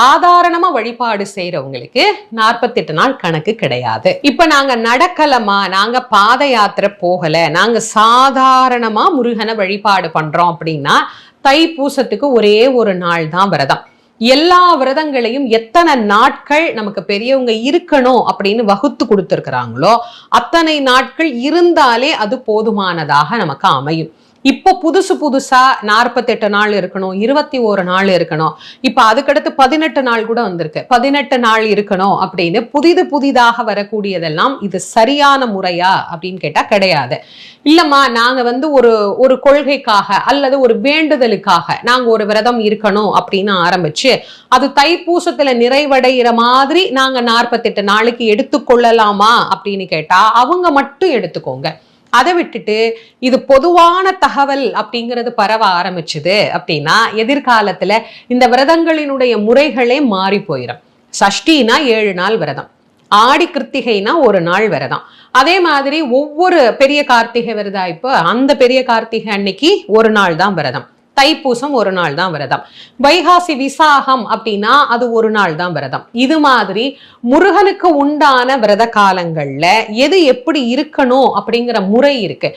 சாதாரணமா வழிபாடு செய்யறவங்களுக்கு நாற்பத்தெட்டு நாள் கணக்கு கிடையாது. இப்ப நாங்க நடக்கலமா நாங்க பாத யாத்திரை போகல நாங்க சாதாரணமா முருகனை வழிபாடு பண்றோம் அப்படின்னா தைப்பூசத்துக்கு ஒரே ஒரு நாள் தான் விரதம். எல்லா விரதங்களையும் எத்தனை நாட்கள் நமக்கு பெரியவங்க இருக்கணும் அப்படின்னு வகுத்து கொடுத்துருக்குறாங்களோ அத்தனை நாட்கள் இருந்தாலே அது போதுமானதாக நமக்கு அமையும். இப்போ புதுசு புதுசா நாற்பத்தெட்டு நாள் இருக்கணும் இருபத்தி ஒரு நாள் இருக்கணும். இப்ப அதுக்கடுத்து பதினெட்டு நாள் கூட வந்திருக்கு. பதினெட்டு நாள் இருக்கணும் அப்படின்னு புதிது புதிதாக வரக்கூடியதெல்லாம் இது சரியான முறையா அப்படின்னு கேட்டா கிடையாது. இல்லம்மா நாங்க வந்து ஒரு ஒரு கொள்கைக்காக அல்லது ஒரு வேண்டுதலுக்காக நாங்க ஒரு விரதம் இருக்கணும் அப்படின்னு ஆரம்பிச்சு அது தைப்பூசத்துல நிறைவடைகிற மாதிரி நாங்க நாற்பத்தெட்டு நாளைக்கு எடுத்துக்கொள்ளலாமா அப்படின்னு கேட்டா அவங்க மட்டும் எடுத்துக்கோங்க. அதை விட்டுட்டு இது பொதுவான தகவல் அப்படிங்கிறது பரவ ஆரம்பிச்சுது அப்படின்னா எதிர்காலத்துல இந்த விரதங்களினுடைய முறைகளே மாறி போயிடும் சஷ்டினா ஏழு நாள் விரதம். ஆடி கிருத்திகைனா ஒரு நாள் விரதம். அதே மாதிரி ஒவ்வொரு பெரிய கார்த்திகை விரதம் இப்போ? அந்த பெரிய கார்த்திகை அன்னைக்கு ஒரு நாள் தான் விரதம். தைப்பூசம் ஒரு நாள் தான் விரதம். வைகாசி விசாகம் அப்படின்னா அது ஒரு நாள் தான் விரதம். இது மாதிரி முருகனுக்கு உண்டான விரத காலங்கள்ல எது எப்படி இருக்கணும் அப்படிங்கிற முறை இருக்கு.